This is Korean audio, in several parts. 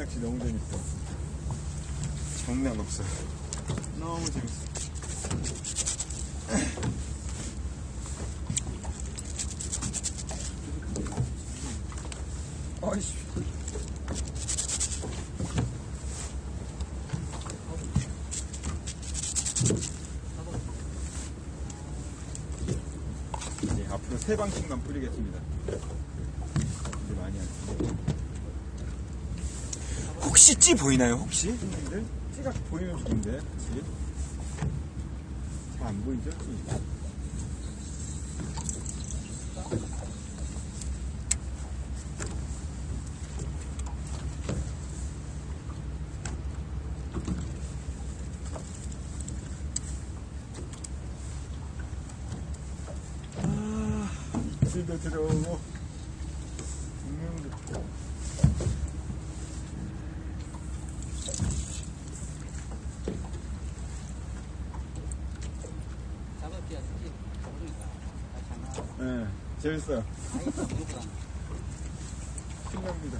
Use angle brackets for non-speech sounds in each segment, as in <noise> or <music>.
낚시 너무 재밌어. 장난 없어. 너무 재밌어. 아이씨. 이제 앞으로 세 방씩만 뿌리겠습니다. 이제 많이 안 쓰고. 혹시 찌 보이나요? 혹시? 찌가 보이면 좋은데, 그치? 잘안 보이죠? 찌? 아, 찌도 들어오고, 분명도 들어오고. 작업기야 스키 모르니까 아, 장난 네, 무조건 신납니다.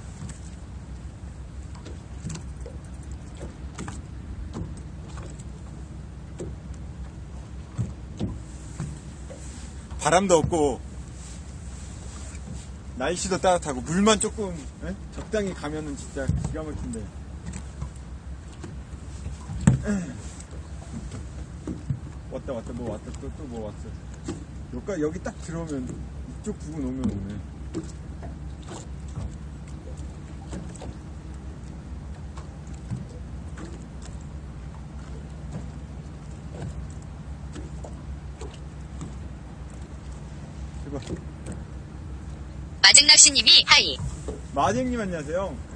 바람도 없고 날씨도 따뜻하고 물만 조금 예? 적당히 가면은 진짜 기가 막힌데 왔다 왔다 뭐 왔다 또 또 뭐 왔어 여기 딱 들어오면 이쪽 부분 오면 오네 마증낚시님이 하이. 마쟁님 안녕하세요.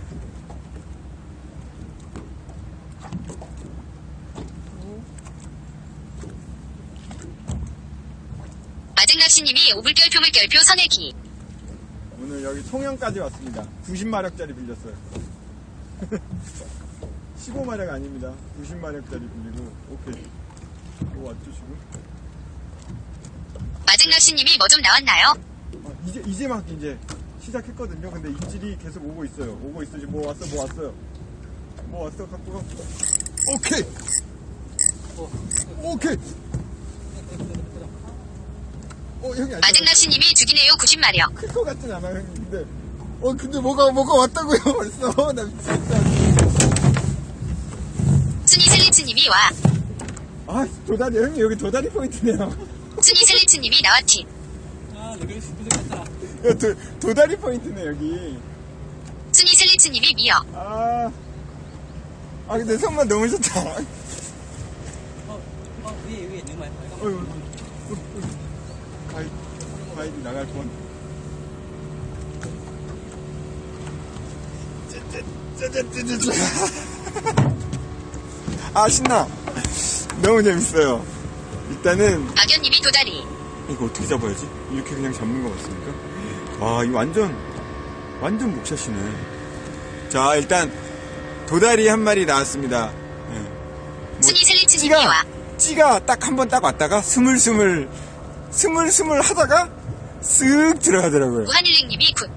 마증낚시님이 오불결 표 물결표 선회기. 오늘 여기 통영까지 왔습니다. 90마력짜리 빌렸어요. <laughs> 15마력 아닙니다. 90마력짜리 빌리고 오케이. 뭐 왔죠 지금? 마증낚시님이 뭐 좀 나왔나요? 아, 이제 이제 막 이제 시작했거든요. 근데 입질이 계속 오고 있어요. 오고 있어 지금 뭐 왔어 뭐 왔어요. 뭐 왔어 갖고 가. 오케이 어, 오케이. 어 형이. 마증낚시님이 죽이네요 90마력. 클것 같진 않아요, 형님. 근데, 어, 근데 뭐가, 뭐가 왔다고요, <laughs> 벌써. 나 미치겠다. 순이 슬리츠님이 와. 아, 도다리, 형님, 여기 도다리 포인트네요. <laughs> 순이 슬리츠님이 나왔티. 아 너희 부족했다 이거 도, 도다리 포인트네, 여기. 순이 슬리츠님이 미어. 아. 아, 근데 손만 너무 좋다. 어, 어 위에 위에 빨간 어휴, 어휴. 가이, 가이드 나갈 뻔. 쯔쯔쯔쯔쯔. 아, 신나. 너무 재밌어요. 일단은, 악연님이 도다리. 이거 어떻게 잡아야지? 이렇게 그냥 잡는 거 같습니까? 와, 이거 완전, 완전 목샷이네. 자, 일단, 도다리 한 마리 나왔습니다. 예. 뭐, 순이 슬리츠님이 찌가, 와. 찌가 딱 한 번 딱 왔다가 스물스물, 스물스물 하다가 쓱 들어가더라고요. 무한일링님이 굿.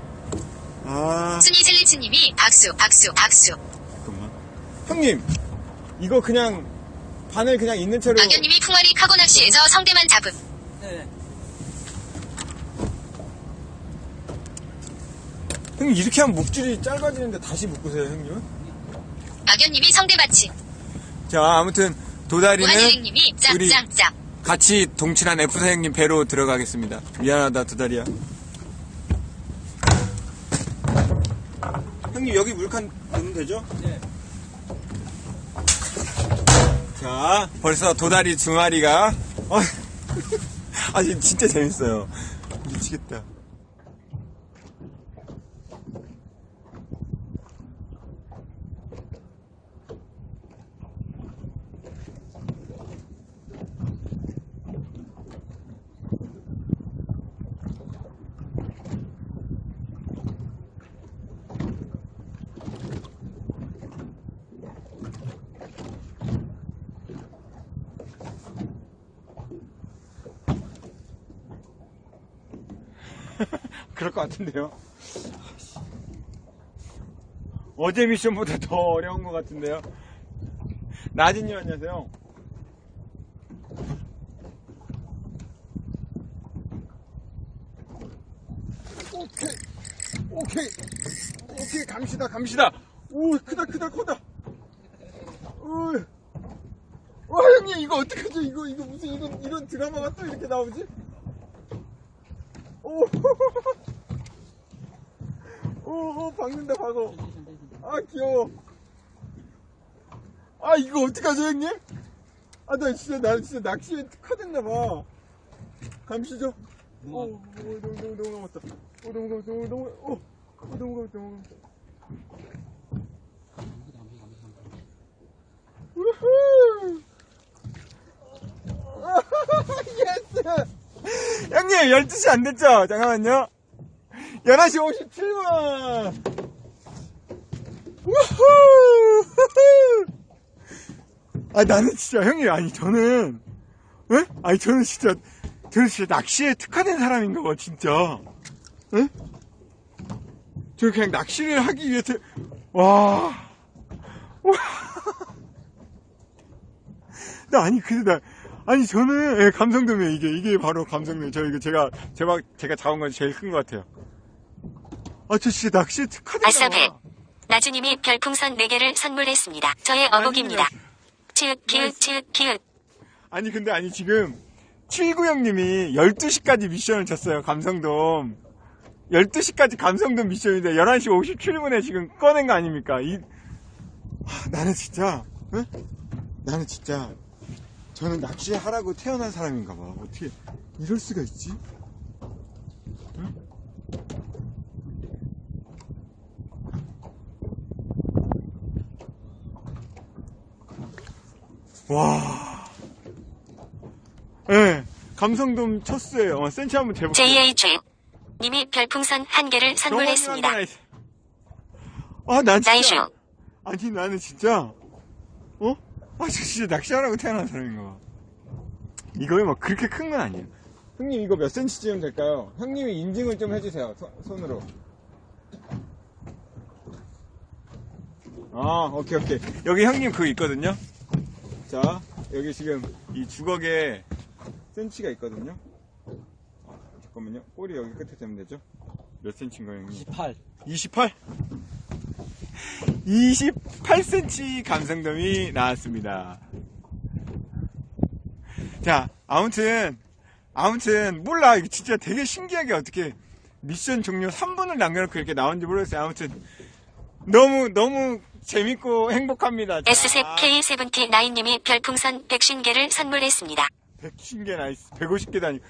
아, 순이 슬리츠님이 박수 박수 박수. 잠깐만. 형님, 이거 그냥, 바늘 그냥 있는 채로. 악연님이 풍월이 카고 낚시에서 성대만 잡음. 네 형님, 이렇게 하면 목줄이 짧아지는데 다시 묶으세요, 형님은? 악연님이 성대 받침. 자, 아무튼, 도다리는 무한일링님이 우리 짱짱짱. 같이 동친한 F 사장님 배로 들어가겠습니다. 미안하다, 두 다리야. 형님, 여기 물칸 넣으면 되죠? 네. 자, 벌써 도다리 두 마리가. 어, 아, 진짜 재밌어요. 미치겠다. 그럴 것 같은데요. 어제 미션보다 더 어려운 것 같은데요. 나진님 안녕하세요. 오케이, 오케이, 오케이, 감시다, 감시다. 오, 크다, 크다, 크다. 오, 와, 형님, 이거 어떡하죠? 이거, 이거 무슨 이런, 이런 드라마가 또 이렇게 나오지? 오, 오, 오, 박는다, 박어. 아, 귀여워. 아, 이거 어떡하죠, 형님? 아, 나 진짜, 나 진짜 낚시에 특화됐나봐. 감시죠? 오, 오, 너무, 너무, 너무 감았다. 오, 너무 감았다, 너무, 너무, 오, 오, 너무 감았다, 너무 감았다. 우후! <laughs> 예스! <laughs> 형님, 12시 안 됐죠? 잠깐만요. 11시 57분! 우후! <laughs> 아, 나는 진짜, 형님, 아니, 저는, 에? 아니, 저는 진짜, 저는 진짜 낚시에 특화된 사람인가 봐, 진짜. 에? 저 그냥 낚시를 하기 위해서, 와. 와. <laughs> 나 아니 근데 나 아니 저는 예, 감성돔이에요 이게 이게 바로 감성돔 저 이거 제가 제가 제가 잡은 건 제일 큰 것 같아요 아저 진짜 낚시에 특화된 아싸배. 나주님이 별풍선 4개를 선물했습니다. 저의 어복입니다. 치읓, 키읔, 치읓, 키읔. 아니 근데 아니 지금 79형님이 12시까지 미션을 쳤어요 감성돔 12시까지 감성돔 미션인데 11시 57분에 지금 꺼낸 거 아닙니까 이 하, 나는 진짜 응? 나는 진짜 저는 낚시하라고 태어난 사람인가 봐 어떻게 이럴 수가 있지 응? 와 예, 감성돔 쳤어요. 어, 센치 한번 재볼게요. JH. 님이 별풍선 1개를 선물했습니다. 아, 난 진짜. 아니, 나는 진짜. 어? 아, 저 진짜 낚시하라고 태어난 사람인가 봐. 이거에 막 그렇게 큰 건 아니에요. 형님, 이거 몇 센치쯤 될까요? 형님이 인증을 좀 해주세요. 소- 손으로. 아, 오케이, 오케이. 여기 형님 그거 있거든요? 자, 여기 지금 이 주걱에 센치가 있거든요? 아, 잠깐만요. 꼬리 여기 끝에 되면 되죠? 몇 센치인가요, 형님? 28. 28? 28cm 감성돔이 나왔습니다. 자, 아무튼, 아무튼, 몰라. 이거 진짜 되게 신기하게 어떻게 미션 종료 3분을 남겨놓고 이렇게 나온지 모르겠어요. 아무튼, 너무, 너무 재밌고 행복합니다. 자, SSK79님이 별풍선 150개를 선물했습니다. 150개 나이스. 150개도 아니고.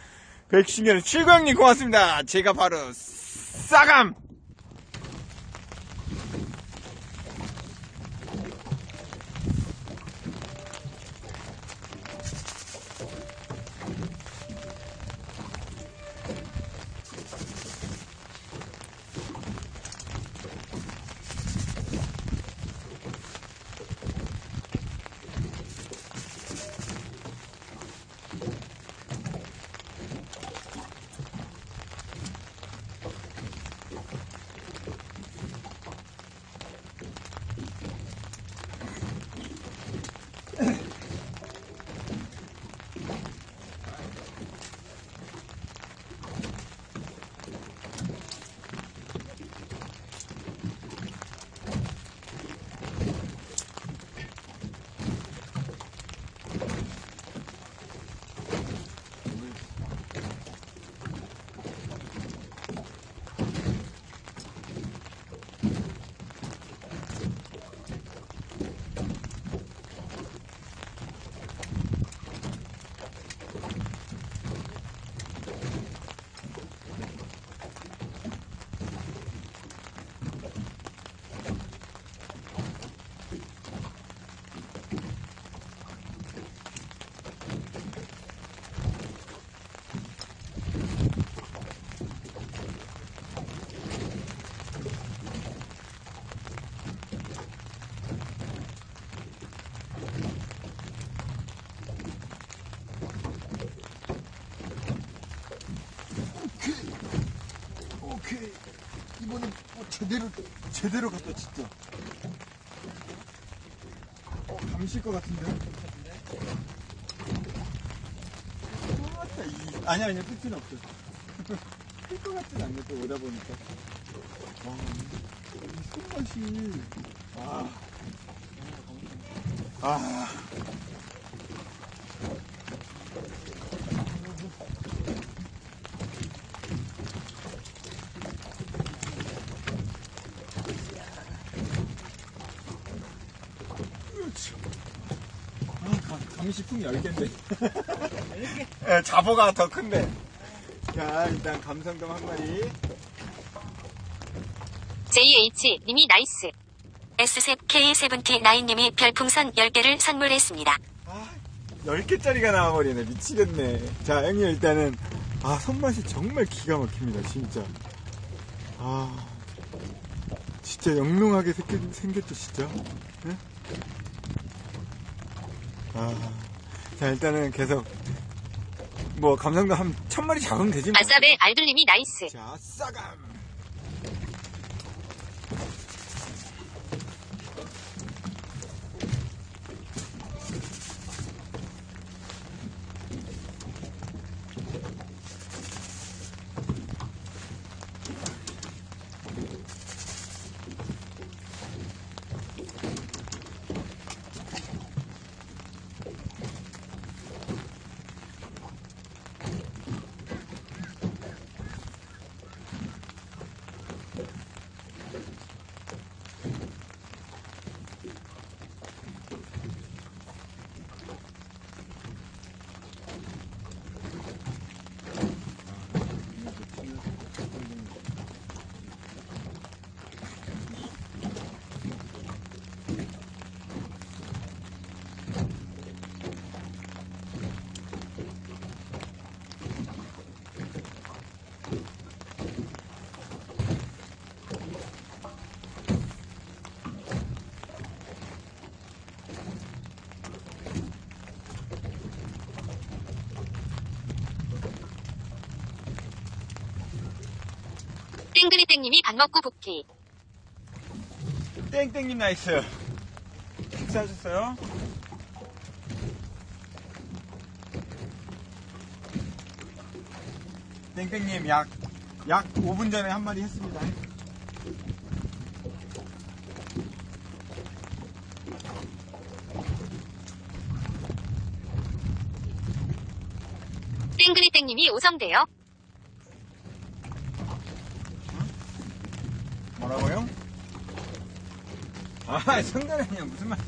150개는 칠구형님 고맙습니다. 제가 바로 싸감! 이. 이번에 뭐 제대로, 제대로 갔다, 진짜. 어, 감실 것 같은데? 맞다, 이. 아니야, 아니야, 끝은 없어. <laughs> 클것 같진 않네, 또 오다 보니까. 와, 이 손맛이. 아. 아. 아, 감- 감시풍 10개인데. 예, 잡어가 더 큰데. 자, 일단 감성돔 한 마리. JH 님이 나이스. SK79님이 별풍선 10개를 선물했습니다. 아, 10개짜리가 나와버리네. 미치겠네. 자, 형님 일단은, 아, 손맛이 정말 기가 막힙니다. 진짜. 아, 진짜 영롱하게 생겼, 생겼죠, 진짜. 네? 아, 자, 일단은 계속, 뭐, 감성도 한 천 마리 잡으면 되지 뭐. 아싸베 알둘님이 나이스. 자, 싸감. 땡그리 땡님이 밥 먹고 복귀. 땡땡님 나이스. 식사하셨어요? 땡땡님 약, 약 5분 전에 한 마리 했습니다. 땡그리 땡님이 오성대요. 뭐라고요? 아, 성대는 아니야. 무슨 말.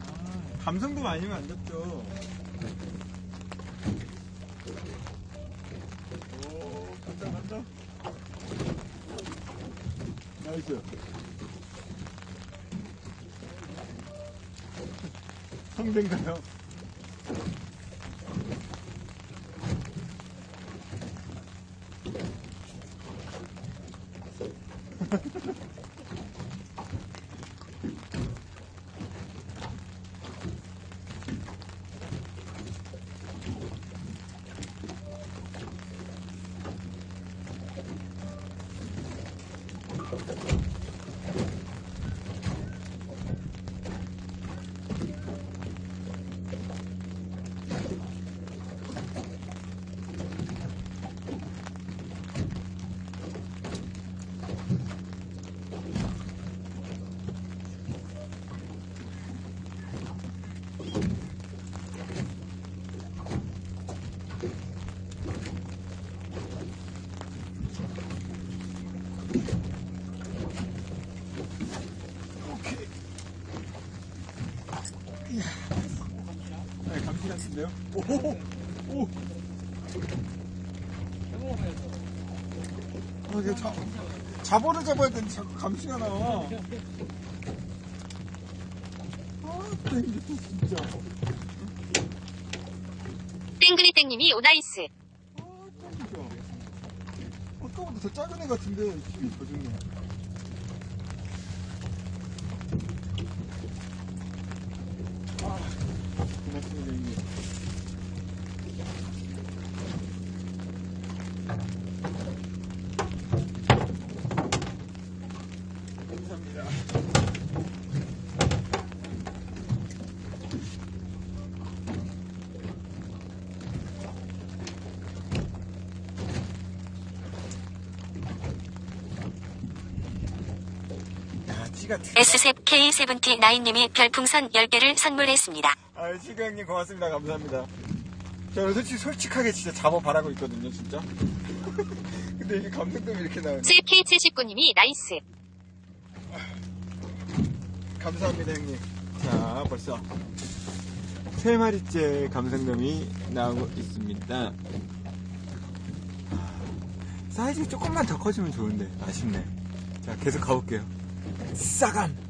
아, 감성도 아니면 안 잡죠. 오, 간다, 간다. 나이스. 성대인가요? 오, 오. 아, 이게 자, 자보를 잡아야 되는데 자꾸 감시가 나와. 아, 땡기다, 진짜. 땡그리땡님이 오나이스. 아, 땡기죠. 아까보다 더 작은 애 같은데, 힘이 더 좋네. 아, 고맙습니다, 형님. S셉 K79님이 별풍선 10개를 선물했습니다. 아, 시그 형님 고맙습니다. 감사합니다. 저 솔직히 솔직하게 진짜 잡아 바라고 있거든요, 진짜. <laughs> 근데 이게 감성돔이 이렇게 나오네. 셉 K79님이 나이스. 감사합니다, 형님. 자, 벌써 세 마리째 감성돔이 나오고 있습니다. 아, 사이즈 조금만 더 커지면 좋은데 아쉽네. 자, 계속 가볼게요. 싸감.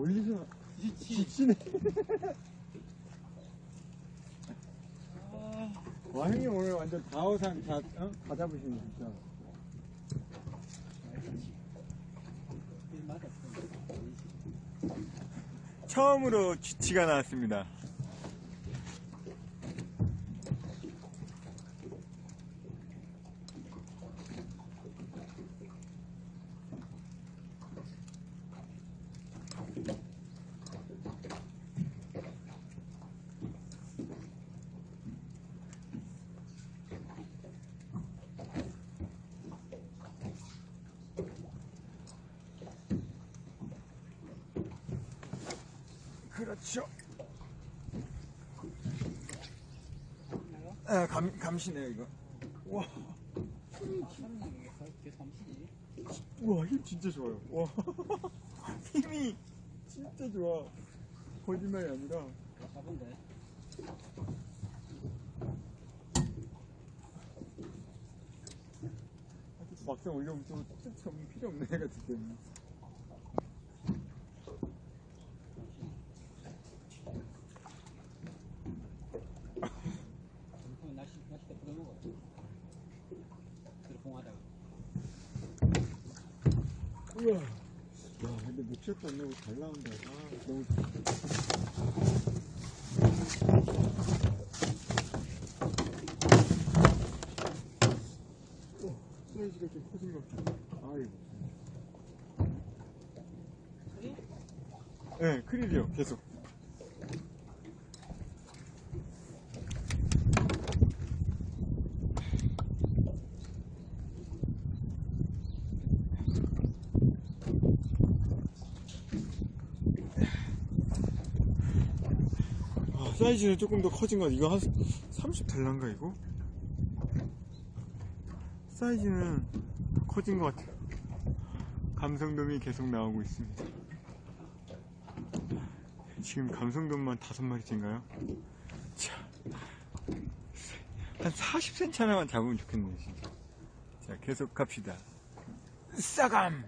올리서 지치네. 와, 형님 오늘 완전 다오상 다, 어? 다 잡으시네, 진짜. 처음으로 쥐치가 나왔습니다. 그렇죠. 아, 감, 감시네요, 이거. 와, 우와, 힘 진짜 좋아요. 와, <laughs> 힘이 진짜 좋아. 거짓말이 아니라. 가본데. 막상 올려보면 또좀 필요 없는 애 같을 때문에. 그럼 날씨 날씨 때 부려먹어. 들어봉하다가. 우와. 야, 근데 목젖도 안 나고 잘 나온다. 아, 너무 좋다. 어, 사이즈가 좀 커진 것 같아. 아이고. 네, 크릴이요, 계속. 사이즈는 조금 더 커진 것 같아. 이거 한 30 될란가, 이거? 사이즈는 커진 것 같아요. 감성돔이 계속 나오고 있습니다. 지금 감성돔만 다섯 마리째인가요? 자, 한 40cm 하나만 잡으면 좋겠네요, 진짜. 자, 계속 갑시다. 싸감!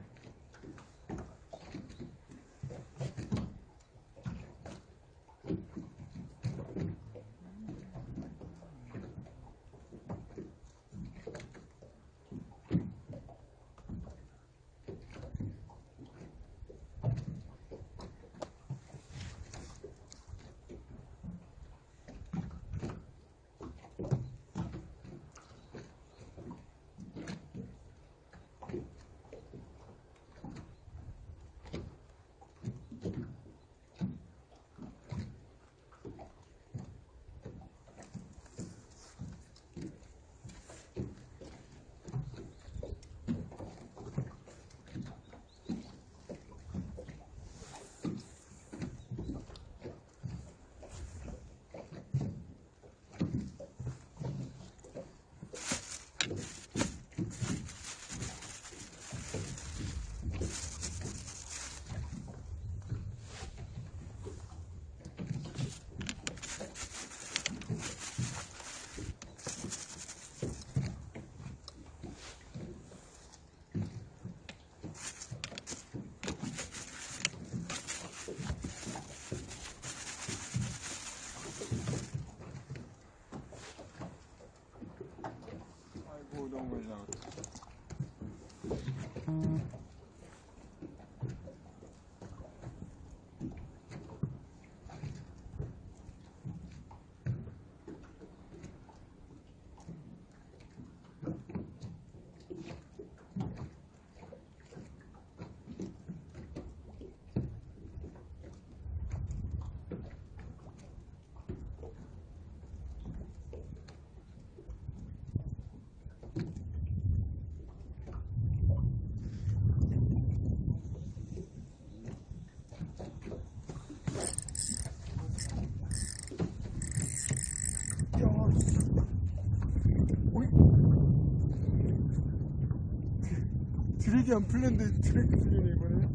드랙이 안 풀렸는데 드랙 풀리네 이번에.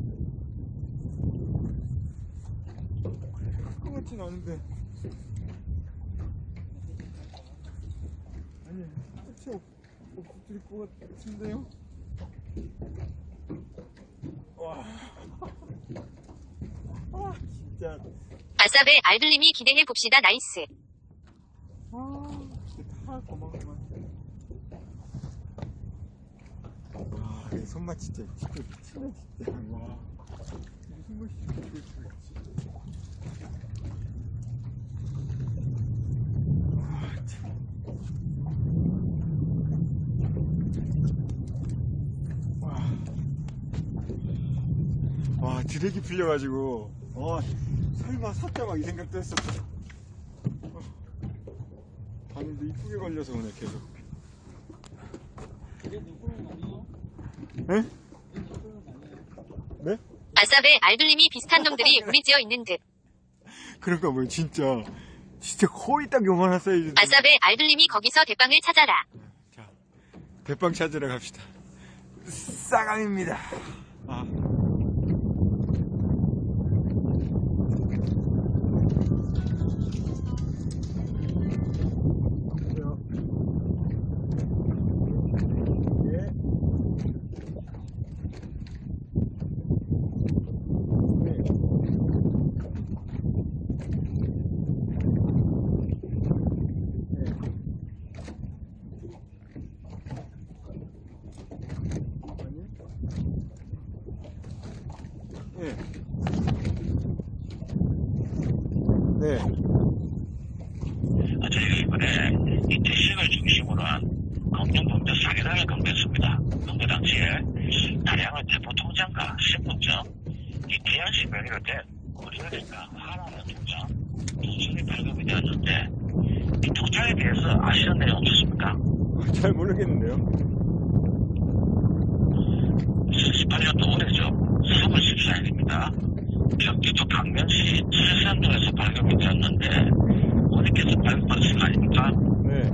그거 같진 않은데. 아니 끝이 없, 없을 것 같은데요? 와. 아, 진짜. 아싸베 알들님이 기대해 봅시다. 나이스. 아, 진짜 다 고마워 손맛 진짜 진짜 미치네 진짜. 와, 이 손맛이 죽을 수가 있지. 와, 드랙이 풀려가지고, 어, 설마 샀다 막 이 생각도 했었어. 바늘도 이쁘게 걸려서 오늘 계속. 아니에요? 네? 아싸베 알들님이 비슷한 놈들이 우리 지어 있는 듯. 그러니까 뭐 진짜 진짜 거의 딱 요만한 사이즈. 아싸베 알들님이 거기서 대빵을 찾아라. 자, 대빵 찾으러 갑시다. 싸감입니다. 아. 보세요. 예. 네. 네. 아니? 예. 네. 아, 저희가 이번에 이 대식을 중심으로 한 검정범죄 사기단을 검거했습니다. 검거 당시에 다량의 대포 통장과 신분증, 이 태양시 명의로 된 우리은행과 하나는 통장, 통장이 발급이 되었는데 이 통장에 대해서 아시는 내용 없습니까? 잘 모르겠는데요. 18년도 올해죠. 3월 14일입니다. 경기도 강명시 칠산동에서 발급이 되었는데 어디께서 발급받으신 거 아닙니까? 네.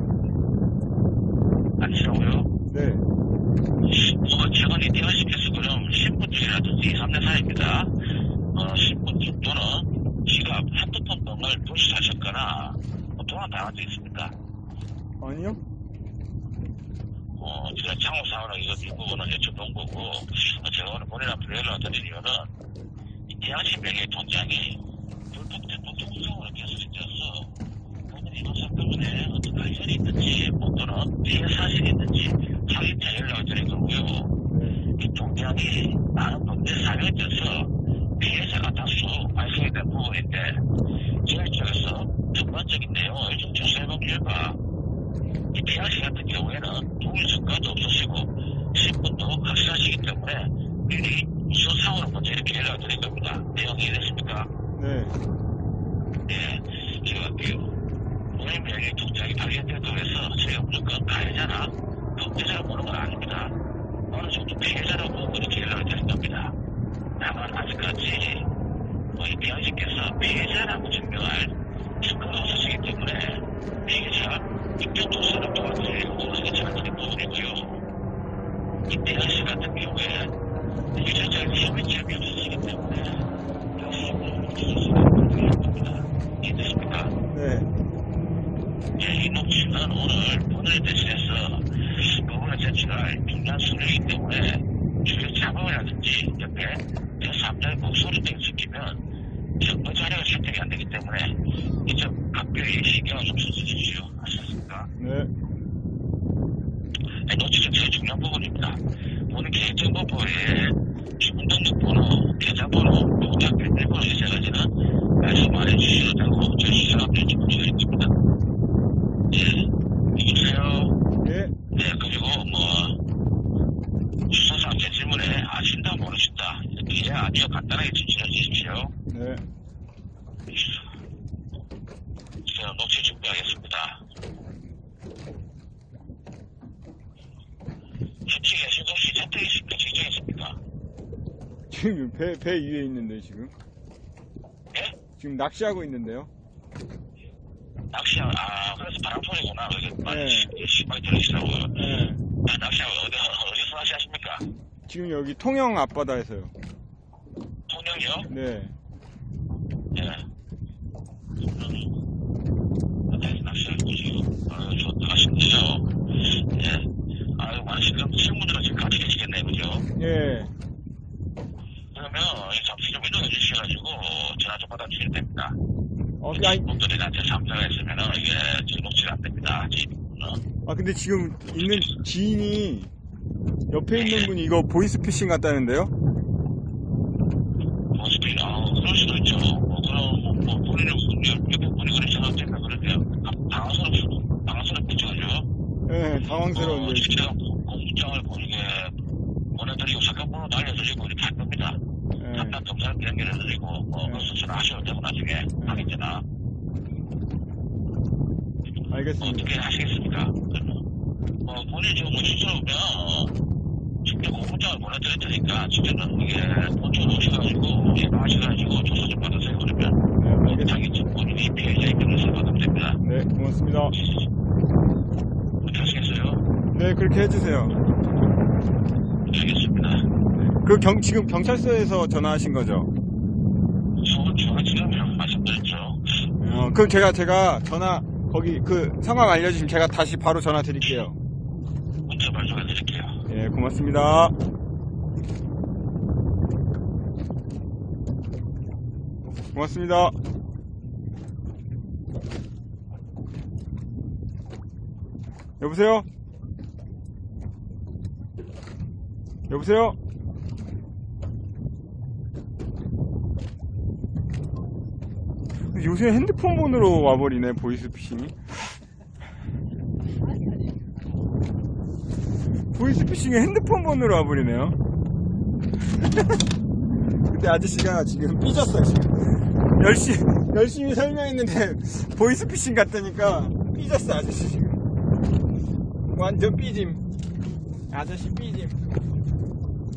아니라고요? 네. 어, 최근에 태어시켜서 그럼 신분증이라든지 3대 사입니다. 어, 신분증 또는 지갑, 핸드폰 등을 분실하셨거나 뭐 도난 당한 적 있습니까? 아니요? 어, 제가 창호사원은 이거 이 부분은 여쭤본 거고, 어, 제가 오늘 본인한테 연락을 드린 이유는, 이 태양시 명의 통장이 불법 대폭 통장으로 개설되어서, 본인이 이번 사건에 어떤 관련이 있는지, 뭐 또는 피해 사실이 있는지 확인해 연락을 드린 거고요. 네. 이 통장이 많은 사용이 돼서 피해자가 다수 발생이 된 부분인데, 저희 쪽에서 전반적인 내용을 좀 조사해본 결과, 이 태양시 같은 경우에는 증거도 없으시고 신분도 확실하시기 때문에 미리 우선상으로 먼저 이렇게 연락을 드린 겁니다. 내용이 이랬습니까? 네. 예, 제가 그 명의 통장이 발견된다고 해서 저희가 무조건 가해자나 범죄자를 보는 건 아닙니다. 어느 정도 피해자라고 보고 이렇게 연락을 드린 겁니다. 다만 아직까지 뭐이 배우님께서 피해자라고 증명할 증거가 없으시기 때문에 피해자 입증 조사를 통해서 우선하게 잘 되는 부분이고요. 이태현 씨 같은 경우에 유전자의 혐의점이 없으시기 때문에 역시 뭐 수술을 받는 겁니다. 이해되십니까? 네. 예, 이놈 씨는 오늘 본을 대신해서 그분의 제치가 중요한 수령이기 때문에 주요 작업이라든지 옆에 제3자의 목소리 등을 지키면 정보 자료가 채택이 안 되기 때문에 이점 각별히 신경을 좀 써주십시오. 아셨습니까? 네. 네, 노출은 제일 중요한 부분입니다. 본인 개인정보부에 주민등록번호, 계좌번호, 공장 비밀번호 있어가지는 말씀 안 해주셔도 되고 저희 시작업체 좀 드리겠습니다. 예, 여보세요? 예. 네, 그리고 뭐 수사상 제 질문에 아신다 모르신다 이렇게 예, 아니요 간단하게 진술해 주십시오. 네. 제가 녹취 준비하겠습니다. 현직에 신동씨 채택이 있습니까? 직장에 있습니까? 지금 배, 배 위에 있는데, 지금. 예? 지금 낚시하고 있는데요. 낚시하고, 아, 그래서 바람 소리구나. 그게 많이 네. 시- 심하게 들리시더라고요. 네. 아, 낚시하고 어디, 어디서 낚시하십니까? 지금 여기 통영 앞바다에서요. 통영이요? 네. 예. 네, 낚시를 지금, 어, 좋다 하시는데요. 예. 아유, 많이 지금 친구들은 지금 같이 계시겠네요, 그죠? 예. 그러면, 이 접수 좀 이동해 주셔가지고, 전화 좀 받아주시면 됩니다. 어, 그, 아니, 분들이 나한테 참사가 있으면은, 이게 지금 녹취가 안 됩니다. 지금. 아, 근데 지금 있는 지인이 옆에 있는 분이 이거 보이스피싱 같다는데요? 모습이, 아, 그럴 수도 있죠. 뭐, 그럼, 뭐, 뭐 본인은, 옆에 본인이 그렇게 생각하니까 그러세요. 당황스럽, 당황스럽겠죠, 그죠? 예, 어, 공장을 보이게 보내드리고 잠깐만 알려드리고 이렇게 할 겁니다. 예. 한단 검사를 연결해드리고 어, 그 수술 하셔도 되고 나중에 하겠잖아. 알겠습니다. 어떻게 하시겠습니까? 어, 본인이 지금 뭐 수술하면 직접 공장을 보내드릴 테니까 직접은 이게 본청 오셔가지고 예방하셔가지고 조사 좀 받으세요. 그러면 네, 알겠습니다. 자기 집 본인이 피해자 입장에서 받으면 됩니다. 네, 고맙습니다. 네, 그렇게 해주세요. 알겠습니다. 그 경, 지금 경찰서에서 전화하신 거죠? 저, 제가 지금 말씀드렸죠. 어, 그럼 제가, 제가 전화, 거기 그 상황 알려주시면 제가 다시 바로 전화 드릴게요. 문자 발송해 드릴게요. 예, 고맙습니다. 고맙습니다. 여보세요? 여보세요? 요새 핸드폰 번호로 와버리네, 보이스피싱이. 보이스피싱이 핸드폰 번호로 와버리네요. <laughs> 그때 아저씨가 지금 삐졌어, 지금. 열심히, 열심히 설명했는데, <laughs> 보이스피싱 같다니까, 삐졌어, 아저씨 지금. 완전 삐짐. 아저씨 삐짐.